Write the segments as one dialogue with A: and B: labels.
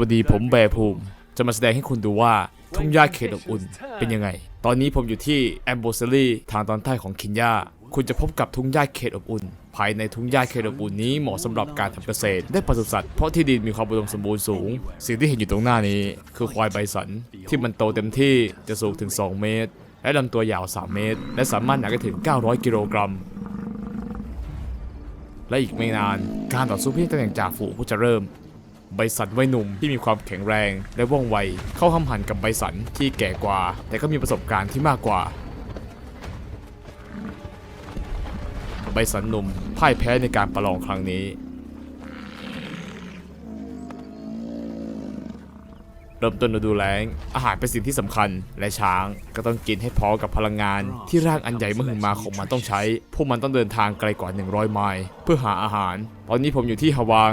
A: วัสดีผมแบร์ภูมิ จะมาแสดงให้คุณดูว่า ทุ่งหญ้าเขตอบอุ่นเป็นยังไง ตอนนี้ผมอยู่ที่แอมโบเซลีทางตอนใต้ของเคนยาคุณจะพบกับทุ่งหญ้าเขตอบอุ่น ภายในทุ่งหญ้าเขตอบอุ่นนี้เหมาะสำหรับการทำเกษตร ได้ปศุสัตว์เพราะที่ดินมีความอุดมสมบูรณ์สูง สิ่งที่เห็นอยู่ตรงหน้านี้ คือควายไบสัน ที่มันโตเต็มที่จะสูงถึง 2 เมตร และลำตัวยาว 3 เมตร และสามารถหนักได้ถึง 900 กิโลกรัมและอีกไม่นานการต่อสู้เพื่อตำแหน่งจ่าฝูงก็จะเริ่ม ไบสันวัยหนุ่มที่มีความแข็งแรงและว่องไว เข้าห้ำหันกับไบสันที่แก่กว่า แต่ก็มีประสบการณ์ที่มากกว่า ไบสันหนุ่มพ่ายแพ้ในการประลองครั้งนี้ เริ่มต้นฤดูแล้ง อาหารเป็นสิ่งที่สำคัญและช้างก็ต้องกินให้พอกับพลังงาน ที่ร่างอันใหญ่มหึมาของมันต้องใช้ พวกมันต้องเดินทางไกลกว่า 100 ไมล์เพื่อหาอาหาร ตอนนี้ผมอยู่ที่ฮาวาง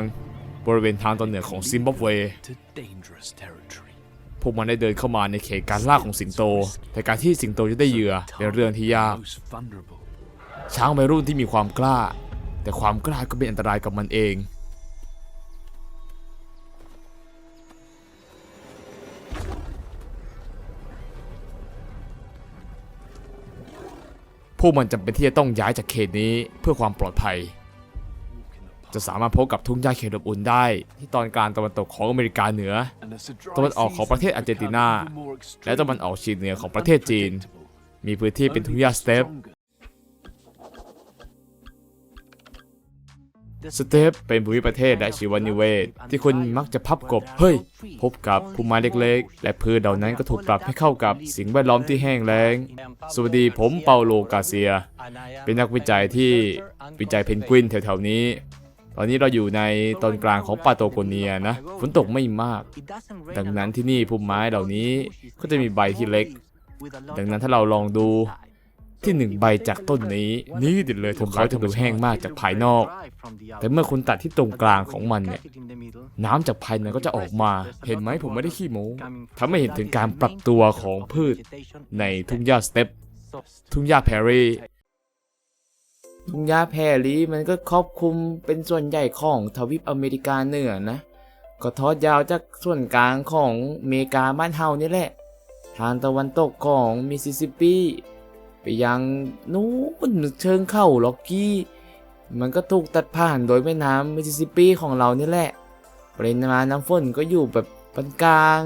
A: บริเวณทางตอนเหนือของซิมบับเว
B: to dangerous territory.
A: พวกมันได้เดินเข้ามาในเขตการล่าของสิงโต แต่การที่สิงโตจะได้เหยื่อเป็นเรื่องที่ยาก
B: Most vulnerable.
A: ช้างวัยรุ่นที่มีความกล้า แต่ความกล้าก็เป็นอันตรายกับมันเองพวกมันจำเป็นที่จะต้องย้ายจากเขตนี้เพื่อความปลอดภัย จะสามารถพบกับทุ่งหญ้าเขตอบอุ่นได้ ที่ตอนกลางตะวันตกของอเมริกาเหนือ ตะวันออกของประเทศอาร์เจนตินา และตะวันออกเฉียงเหนือของประเทศจีน มีพื้นที่เป็นทุ่งหญ้าสเตปสเตปเป็นภูมิประเทศและชีวนิเวศ ที่คุณมักจะพับกบ เฮ้ย พบกับภูมิไม้เล็กๆ และพืชเหล่านั้นก็ถูกปรับให้เข้ากับสิ่งแวดล้อมที่แห้งแล้ง สวัสดีผมเปาโลกาเซีย เป็นนักวิจัยที่วิจัยเพนกวินแถวๆนี้ อนนี้เราอยู่ในตอนกลางของปาโตโกเนียนะฝนตกไม่มาก ดังนั้นที่นี่พุ่มไม้เหล่านี้ก็จะมีใบที่เล็ก ดังนั้นถ้าเราลองดูที่หนึ่งใบจากต้นนี้ นี่ดิเลยพวกเขาจะดูแห้งมากจากภายนอก แต่เมื่อคุณตัดที่ตรงกลางของมันเนี่ย น้ำจากภายในก็จะออกมา เห็นไหมผมไม่ได้ขี้โม้ทำให้เห็นถึงการปรับตัวของพืชในทุ่งหญ้าสเต็ปทุ่งหญ้าแพรรี่ ทุ่งหญ้าแพรีมันก็ครอบคลุมเป็นส่วนใหญ่ของทวีปอเมริกาเหนือนะ ก็ทอดยาวจากส่วนกลางของอเมริกาบ้านเฮานี่แหละ ทางตะวันตกของมิสซิสซิปปี ไปยังนู้นเชิงเข้าล็อกกี้ มันก็ถูกตัดผ่านโดยแม่น้ำมิสซิสซิปปีของเรานี่แหละ ปริมาณน้ำฝนก็อยู่แบบปานกลาง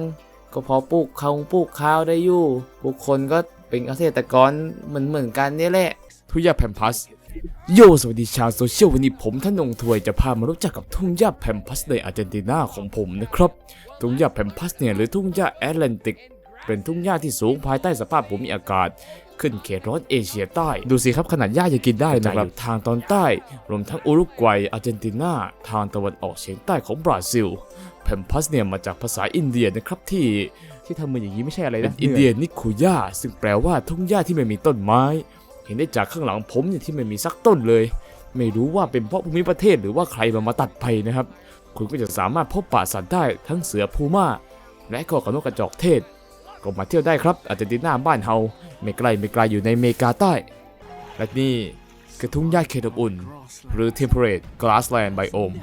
A: ก็พอปลูกข้าวปลูกข้าวได้อยู่ผู้คนก็เป็นเกษตรกรเหมือนเหมือนๆกันนี่แหละ ทุยาแพมพัส โยสวัสดีชาวโซเชียลวันนี้ผมท่านนงถวยจะพามารู้จักกับทุ่งหญ้าแพมพัสในอาร์เจนตินาของผมนะครับ ทุ่งหญ้าแพมพัสเนี่ยหรือทุ่งหญ้าแอตแลนติก เป็นทุ่งหญ้าที่สูงภายใต้สภาพภูมิอากาศ ขึ้นเขตร้อนเอเชียใต้ ดูสิครับขนาดหญ้ายังกินได้นะครับทางตอนใต้ รวมทั้งอุรุกวัยอาร์เจนตินาทางตะวันออกเฉียงใต้ของบราซิลแพมพัสเนี่ยมาจากภาษาอินเดียนะครับที่ที่ทำมืออย่างนี้ไม่ใช่อะไรนะอินเดียนิคุย่าซึ่งแปลว่าทุ่งหญ้าที่ไม่มีต้นไม้ เห็นได้จากข้างหลังผมเนี่ยที่ไม่มีสักต้นเลย ไม่รู้ว่าเป็นเพราะภูมิประเทศหรือว่าใครมามาตัดไปนะครับ คุณก็จะสามารถพบปะสัตว์ได้ทั้งเสือพูม่าและก็กระนกกระจอกเทศ ก็มาเที่ยวได้ครับอาร์เจนตินาบ้านเฮาไม่ไกลไม่ไกลอยู่ในเมกาใต้ และนี่คือทุ่งหญ้าเขตอบอุ่น หรือ temperate grassland biome